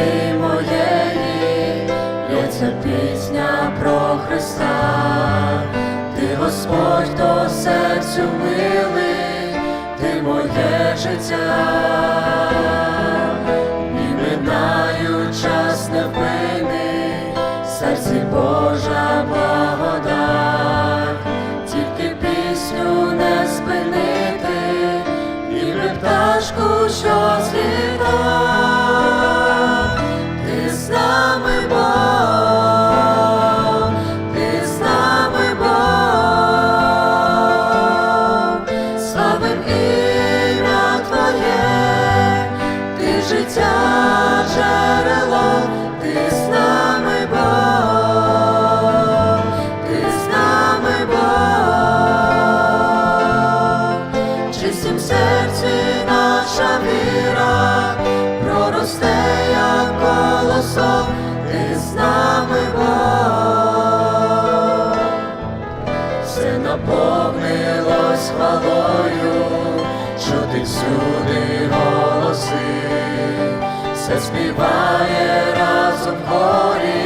душі моєї, є пісня про Христа, ти Господь до серцю милий, ти моє життя. Життя джерело, ти з нами Бог, ти з нами Бог, чистім серці наша віра проросте, як колосок, ти з нами Бог, все наповнилось хвалою, чути всюди співає разом горі,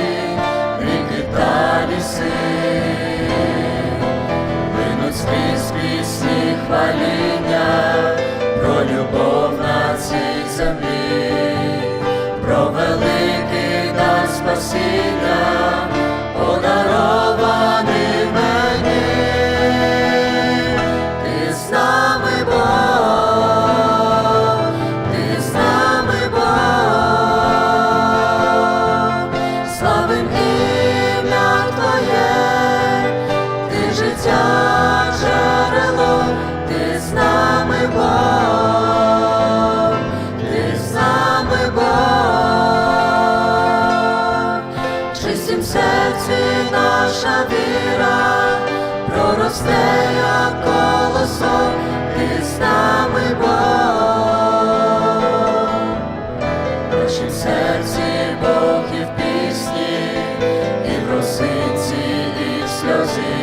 ріки та ліси. винуть скрізь пісні хваління про любов на цій землі, про великий дар спасіння, віра проросте, як колосок, ти з нами Бог, в нашім серці Бог і в пісні, і в росинці, і в сльозі,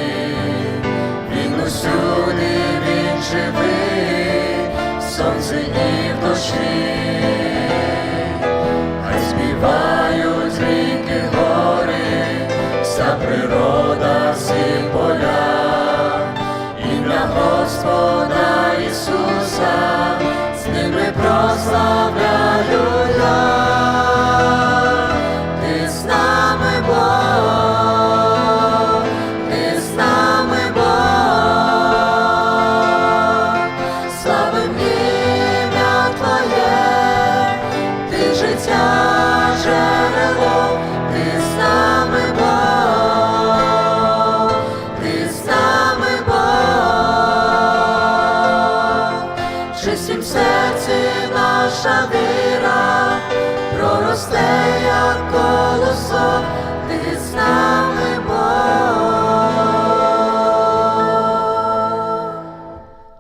він усюди, він живий, в сонці і в дощі. Ними прославляю чистім серці наша віра проросте, як колосок.